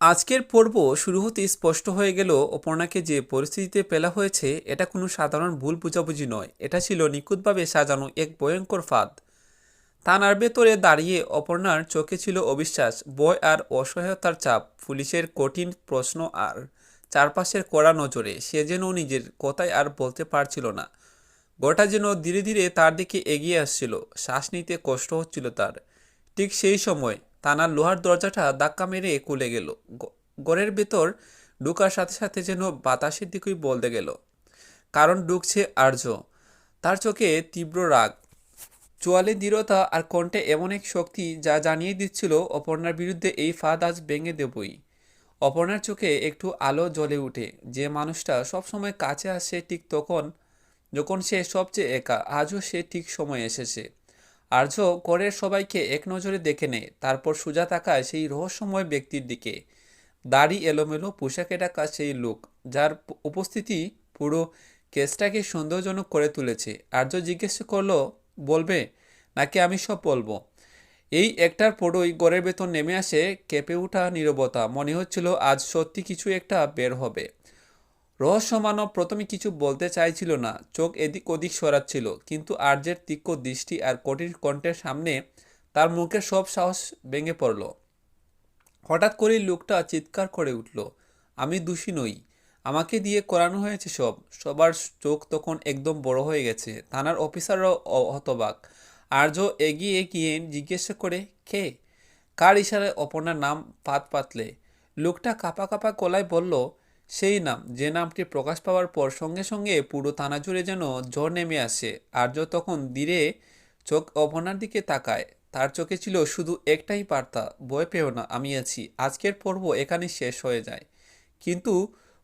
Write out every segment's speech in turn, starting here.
আজকের পর্ব শুরু হতেই স্পষ্ট হয়ে গেল অপর্ণাকে যে পরিস্থিতিতে পেলা হয়েছে, এটা কোনো সাধারণ ভুল বোঝাবুঝি নয়। এটা ছিল নিখুঁতভাবে সাজানো এক ভয়ঙ্কর ফাঁদ। থানার ভেতরে দাঁড়িয়ে অপর্ণার চোখে ছিল অবিশ্বাস বয় আর অসহায়তার চাপ, পুলিশের কঠিন প্রশ্ন আর চারপাশের কড়া নজরে। সে যেন নিজের কথায় আর বলতে পারছিল না। গোটা যেন ধীরে ধীরে তার দিকে এগিয়ে আসছিল। শ্বাস নিতে কষ্ট হচ্ছিল তার। ঠিক সেই সময় থানার লোহার দরজাটা ধাক্কা মেরে খুলে গেল। ঘরের ভেতর ঢুকার সাথে সাথে যেন বাতাসের দিকেই বলতে গেল, কারণ ঢুকছে আর্য। তার চোখে তীব্র রাগ। চোয়ালে দৃঢ়তা আর কণ্ঠে এমন এক শক্তি যা জানিয়ে দিচ্ছিল অপর্ণার বিরুদ্ধে এই ফাঁদ আজ ভেঙে দেবই। অপর্ণার চোখে একটু আলো জ্বলে ওঠে যে মানুষটা সবসময় কাছে আসে ঠিক তখন, যখন সে সবচেয়ে একা, আজও সে ঠিক সময় এসেছে। আর্য ঘরের সবাইকে এক নজরে দেখে নেয়, তারপর সোজা তাকায় সেই রহস্যময় ব্যক্তির দিকে। দাড়ি এলোমেলো, পোশাকে ঢাকা সেই লোক, যার উপস্থিতি পুরো কেসটাকে সন্দেহজনক করে তুলেছে। আর্য জিজ্ঞেস করল, বলবে? নাকি আমি সব বলব? এই একটার পরই গড়ের ভেতর নেমে আসে কেঁপে ওঠা নীরবতা। মনে হচ্ছিল আজ সত্যি কিছু একটা বের হবে। রহস্য মানব প্রথমে কিছু বলতে চাইছিল না, চোখ এদিক ওদিক সরাচ্ছিল, কিন্তু আর্যের তীক্ষ্ণ দৃষ্টি আর কঠিন কণ্ঠের সামনে তার মুখের সব সাহস ভেঙে পড়ল। হঠাৎ করেই লোকটা চিৎকার করে উঠল, আমি দোষী নই, আমাকে দিয়ে করানো হয়েছে সব। সবার চোখ তখন একদম বড় হয়ে গেছে। থানার অফিসাররাও হতবাক। আর্য এগিয়ে গিয়ে জিজ্ঞেস করে, কে? কার ইশারায় অপর্ণার নাম পাত পাতলে? লোকটা কাপা কাপা কলায় বলল সেই নাম, যে নামটি প্রকাশ পাওয়ার পর সঙ্গে সঙ্গে পুরো থানা জুড়ে যেন জ্বর নেমে আসে। আর্য তখন ধীরে চোখ অপর্ণার দিকে তাকায়। তার চোখে ছিল শুধু একটাই বার্তা, ভয় পেও না, আমি আছি। আজকের পর্ব এখানে শেষ হয়ে যায়। কিন্তু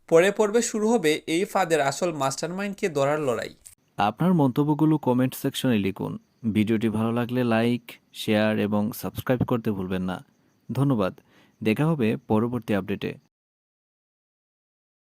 পরে পর্বে শুরু হবে এই ফাদের আসল মাস্টারমাইন্ডকে ধরার লড়াই। আপনার মন্তব্যগুলো কমেন্ট সেকশনে লিখুন। ভিডিওটি ভালো লাগলে লাইক, শেয়ার এবং সাবস্ক্রাইব করতে ভুলবেন না। ধন্যবাদ। দেখা হবে পরবর্তী আপডেটে।